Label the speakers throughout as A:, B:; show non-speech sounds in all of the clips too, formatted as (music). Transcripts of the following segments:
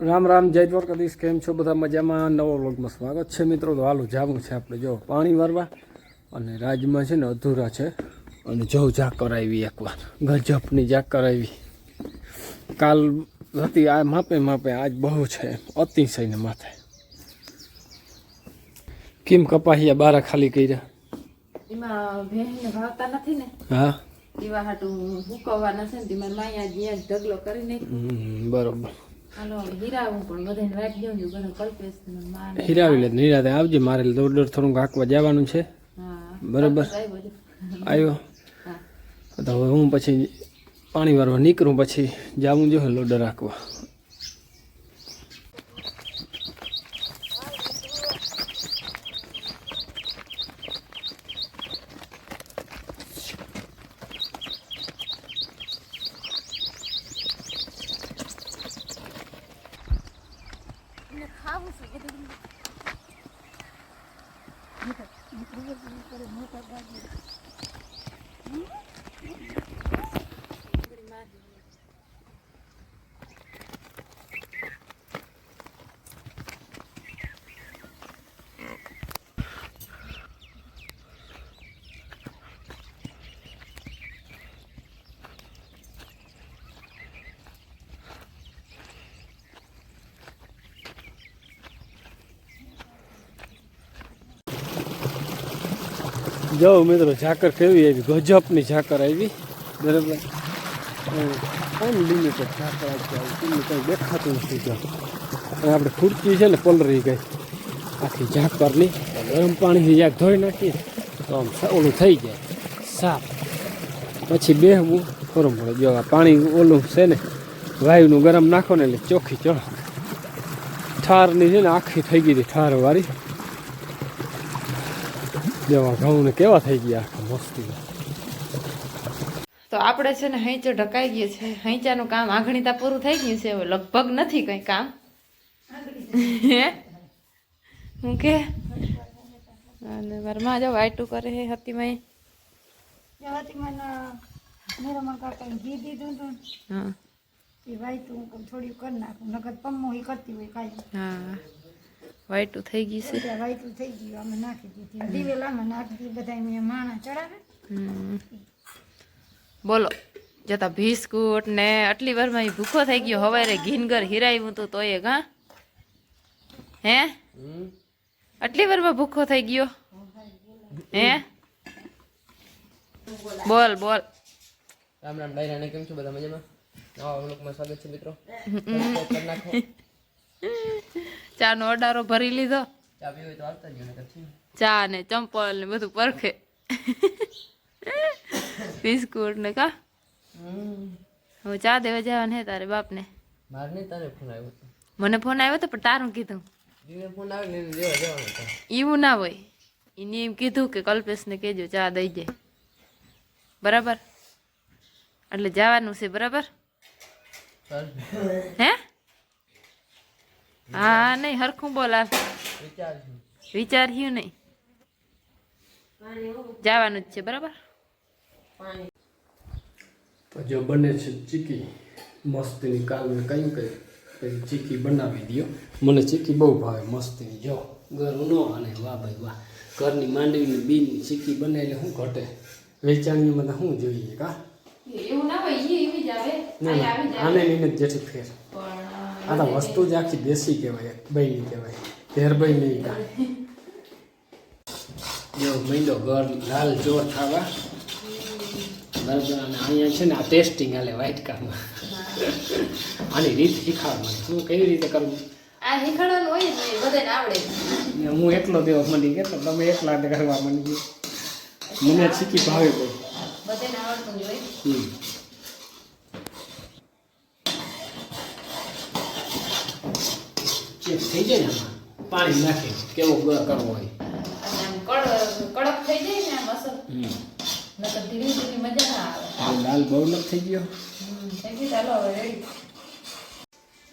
A: રામ રામ જય દ્વારકાધીશ. કેમ છો બધા મજામાં? નવો વ્લોગમાં સ્વાગત છે મિત્રો. તો હાલું જાવું છે આપણે. જો પાણી વારવા અને રાજમાં છે ને અધૂરા છે. અને જો જાક કરાવી એકવાર ગજબની જાક કરાવી. કાલ હતી આ માપે માપે આજ બહુ છે. અતિશયને માથે. કેમ કપાહિયા બારા ખાલી કર્યા?
B: એમાં ભેંસને ભાવતા નથી ને?
A: હા?
B: એવા હાટું હુકવવાના છે ને તે માયા જ્યાં ઢગલો કરી નાખી
A: હમ, બરોબર.
B: હીરાવું
A: લે નિરાતે આવજે મારે દોડ દોડ થોડુંક હાંકવા જવાનું છે બરોબર
B: આવ્યો
A: તો હવે હું પછી પાણી વારવા નીકળું પછી જાવું જોઈએ લોડર રાખવા જો મિત્રો, ઝાકર કેવી આવી? ગજબની ઝાકર આવી. બરાબર? અનલિમિટેડ ઝાકર આવી કંઈ દેખાતું નથી જો. અને આપણે ખુરચી છે ને, પલરી ગઈ. આખી ઝાકરની. ગરમ પાણીથી જ્યાં ધોઈ નાખીએ. તો આમ ઓલું થઈ જાય. સાફ. પછી બેહવું. ખરું પડે. જો આ પાણી ઓલું છે ને, વાયુનું ગરમ નાખો ને એટલે ચોખ્ખી ચડો ઠારની છે ને, આખી થઈ ગઈ હતી ઠાર વાળી ઘઉં ને કેવા થઈ ગયા? આખા મસ્તી
B: તો આપણે છે ને હૈંચો ઢકાઈ ગયો છે. હૈંચાનું કામ આઘણીતા પૂરું થઈ ગયું છે. હવે લગભગ નથી કંઈ કામ. હે? હું કે? અને વરમાં જો વાયટું કરે હે હતીમાં હા.
C: એ વાયતું હું થોડી કરી નાખું. નગર પમ્મો એ કરતી હોય કાંઈ.
B: હા. વાયટું થઈ ગઈ છે.
C: ત્યાં વાયતું થઈ ગયું. અમે નાખી દીધી. દિવેલામાં નાખી દીધી. બધા મેં માણા ચડાવે.
B: હમ. બોલો જતા બિસ્કુટ ને આટલી વારમાં ઈ ભૂખો થઈ ગયો. હવારે ઘીનગર હિરાયું તું તોય ઘા હે? આટલી વારમાં ભૂખો થઈ ગયો? હે? બોલ બોલ.
D: રામ રામ ડાયરાને કેમ છો? બધા મજામાં? નવા વ્લોગમાં સ્વાગત છે મિત્રો. સબસ્ક્રાઇબ કરી નાખો.
B: ચા નો અડારો ભરી લીધો.
D: ચા
B: ને ચંપલ ને બધું પરખે. બિસ્કુટ ને કા? હવે ચા દેવા જવાનું હે તારે બાપને.
D: ને
B: મને ફોન આવ્યો હતો પણ તારું કીધું.
D: ને
B: એવું ના હોય. એને એમ કીધું કે કલ્પેશને કહેજો ચા દઈ જાય બરાબર? એટલે જવાનું છે બરાબર? હે? હા નહીં હરખું બોલ આ.
D: વિચાર છે
B: વિચાર્યું નહીં. જવાનું જ છે બરાબર?
A: તો જો બને છે ચીકી મસ્તીની કાલને કયું કે પછી ચીકી બનાવી દો મને ચીકી બહુ ભાવે મસ્તીની. જો ઘરનું ન અને વાહ ભાઈ વાહ. ઘરની માંડવીની બીની ચીકી બને એટલે શું ઘટે? વેચાણીમાં તો શું જોઈએ કા
B: એવું ના હોય એવી જ આવે.
A: ના ના. આને નીને જેથી ફેર. આ તો વસ્તુ જ આખી દેશી કહેવાય બહેની કહેવાય ઘેર બઈ નહીં કા જો મહિનો ઘર લાલ જોર ખાવા. બરાબર અને અહીંયા છે ને આ ટેસ્ટિંગ આલે વ્હાઈટ કારમાં આની રીત શીખવાડવાની. શું કેવી રીતે કરવું?
B: આ શીખવાડવાનું હોય જ બધાને આવડે.
A: હું એકલો દેવો મળી ગયો તો તમે એકલા કરવા મળી ગયો. મને શીખી ભાવે કોઈ.
B: બધાને આવડતું જ હોય
A: હમ. ચેક થઈ જાય ને? પાણી નાખે કેવો કરવો હોય?
B: કડક થઈ જાય ને અસર. નકર ધીરે ધીરે મજા ના આવે.
A: લાલ બહુ નથી થઈ ગયો?
B: થઈ ગયું ચાલો હવે રેડી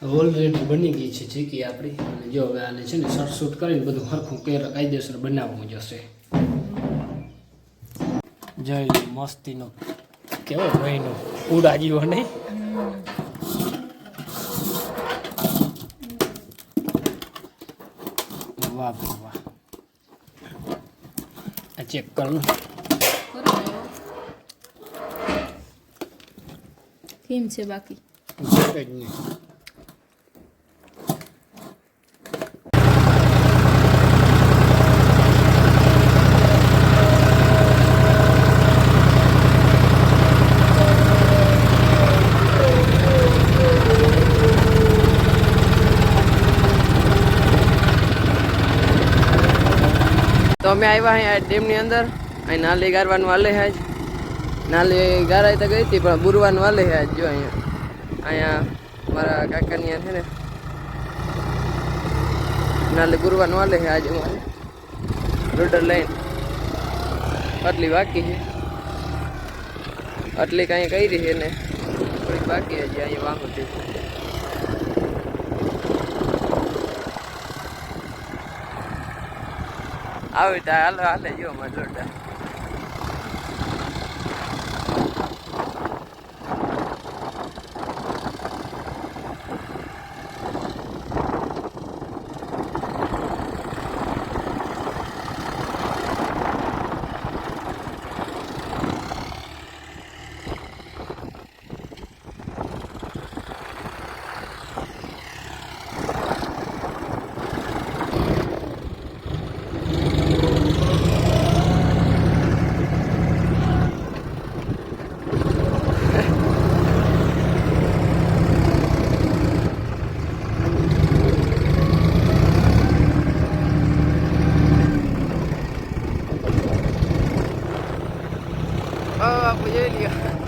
A: ઓલરેડી બની ગઈ છે ચીકી આપણી અને જો હવે આને છે ને સરસૂટ કરીને બધું હરખું કેર કાયદેસર બનાવવું જશે. જય મસ્તીનો. કેવો ભાઈનો ઉડા જેવો નહીં? વાહ વાહ આ ચેક કરનું
B: કેમ છે બાકી?
A: જ નહીં.
D: અમે આવ્યા અહીંયા ડેમની અંદર. અહીં નાલી ગારવાનું વાલે હાજ નાલી ગારાઈ તો ગઈ હતી, પણ બુરવાનું વાલે છે જો અહીંયા. અહીંયા મારા કાકાની છે ને. નાલી બુરવાનું વાલે છે આજે મારે રોડર લઈને. આટલી બાકી છે આટલી કાંઈ કરી છે ને. થોડીક બાકી હજી અહીંયા વાંકું છે. આવી તો હાલો હાલે જો અમારે જોરદાર ઓ આપણે જોઈ લ્યો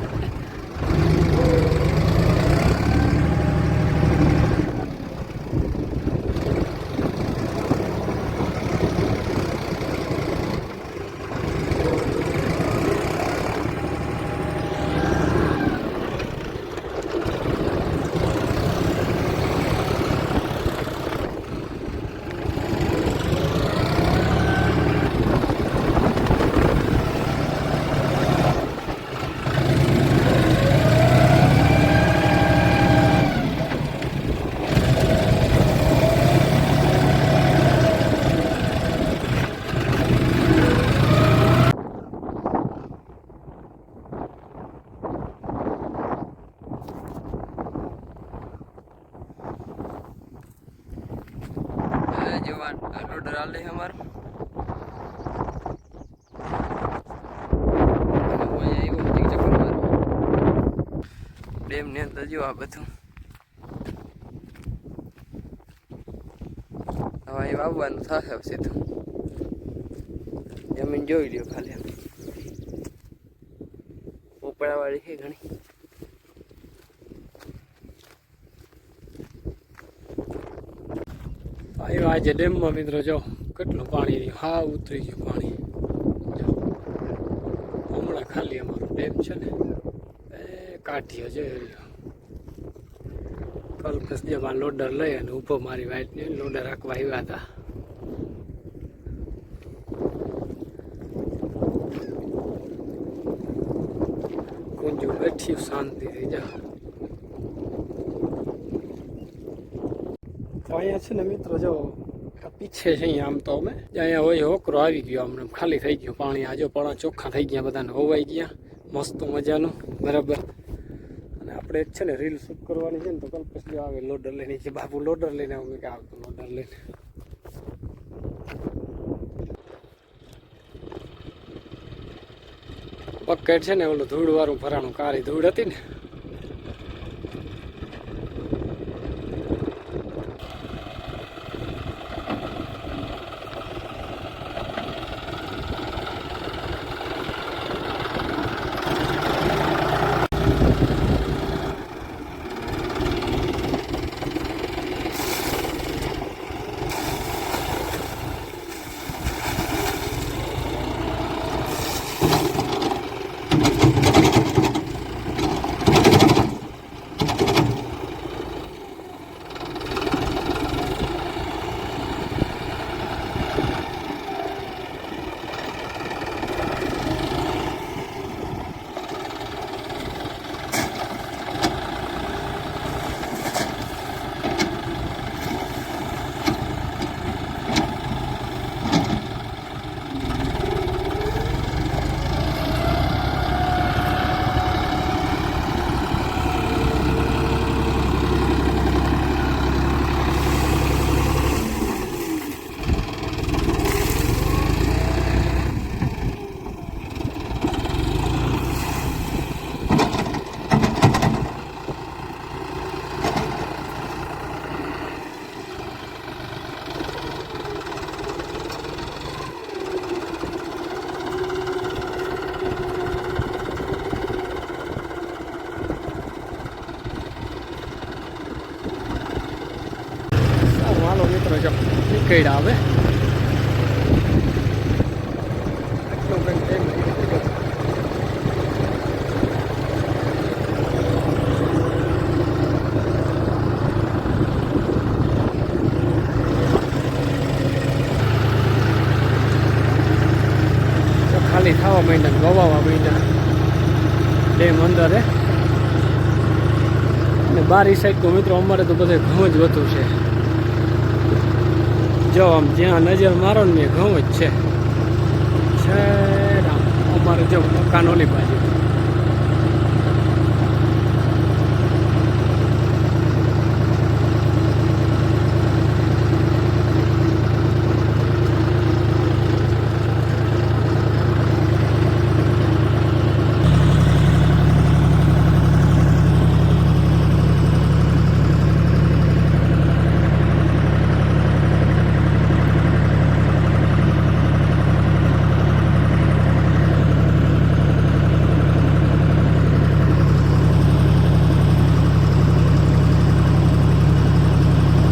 D: એ જવાન રોડર હાલે છે અમારો અને હું અહીંયા આવ્યો એક ચક્કર મારવા ડેમની અંદર જો આ બધું. હવે અહીં વાવવાનું થશે સીધું. જમીન જોઈ લ્યો ખાલી ઉપડાવાળી છે ઘણી.
A: આવ્યો આજે ડેમમાં મિત્રો જો કેટલું પાણી રહ્યું? હા, ઉતરી ગયું પાણી. હમણાં ખાલી અમારો ડેમ છે ને, એ કાઢ્યો છે રહ્યો. કલ્પસ જેમાં લોડર લઈ અને ઊભો મારી વાઈટને લોડર રાખવા આવ્યા હતા. કુંજુ બેઠી, શાંતિ થઈ જા. અહીંયા છે ને મિત્રો, જો પીછે છે અહીંયા આમ તો અમે. અહીંયા હોય હોકરો આવી ગયો હમણાં, ખાલી થઈ ગયું પાણી. આજો પણ ચોખ્ખા થઈ ગયા બધાને, હોવાઈ ગયા. મસ્ત મજાનું, બરાબર. આપણે છે ને રીલ શૂટ કરવાની છે ને તો કલ્પેશ જો આવે લોડર લઈને. જે બાપુ લોડર લઈને અમે કે આવતું લોડર લઈને. પકેટ છે ને ઓલું ધૂળ વાળું ભરાણું કાળી ધૂળ હતી ને. ગયો. તો ખાલી થવા માંડ્યા ગવાવા માંડ્યા. ડેમ અંદર. હે અને બારી સાઈડ તો મિત્રો, અમારે તો બધે ઘઉં જ વધુ છે. જો આમ જ્યાં નજર મારો ને ઘઉં જ છે. અમારે જો મકાન ઓલી બાજુ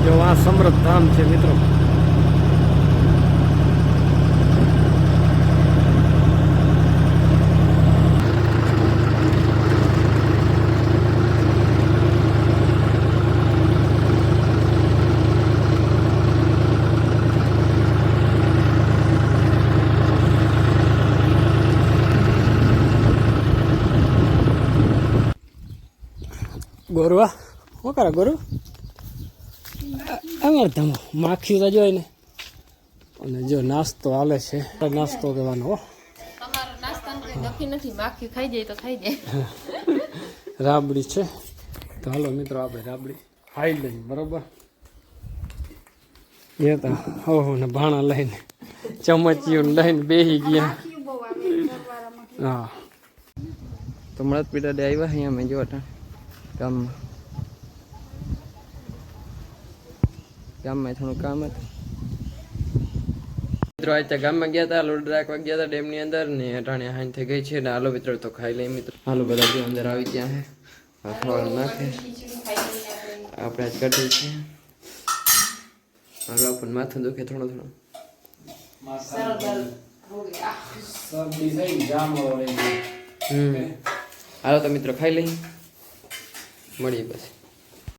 A: જો આ સમૃદ્ધ ધામ છે મિત્રો ગોરવા શું કરે ગોરુ? અમારે ધમો માખી તો જોઈ ને. અને જો નાસ્તો હાલે છે. નાસ્તો કહેવાનો હો.
B: તમારો નાસ્તાનું કંઈ નક્કી નથી માખી ખાઈ જાય તો ખાઈ જાય. (laughs)
A: રાબડી છે. તો હાલો મિત્રો આપણે રાબડી ખાઈ લઈએ બરોબર? એ તો હો હો ને ભાણા લઈને ચમચીઓ લઈને બેસી ગયા. હા.
D: તો મળત પીડા ડે આવ્યા અહીંયા મેં જોવા ગામમાં ગામમાં થોડું કામ હતું. મિત્રો આજે ગામમાં ગયા હતા લોડ રાખવા ગયા હતા ડેમની અંદર ને અટાણે હાઈન થઈ ગઈ છે ને હાલો મિત્રો તો ખાઈ લઈ મિત્રો. હાલો બધા જો અંદર આવી ગયા હે. ખાવાનું નાખે. આપણે આજ કઢી છે હાલો આપણને માથું દુખે થોડું થોડું. હમ. હાલો તો મિત્રો ખાઈ લઈએ. મળીએ પછી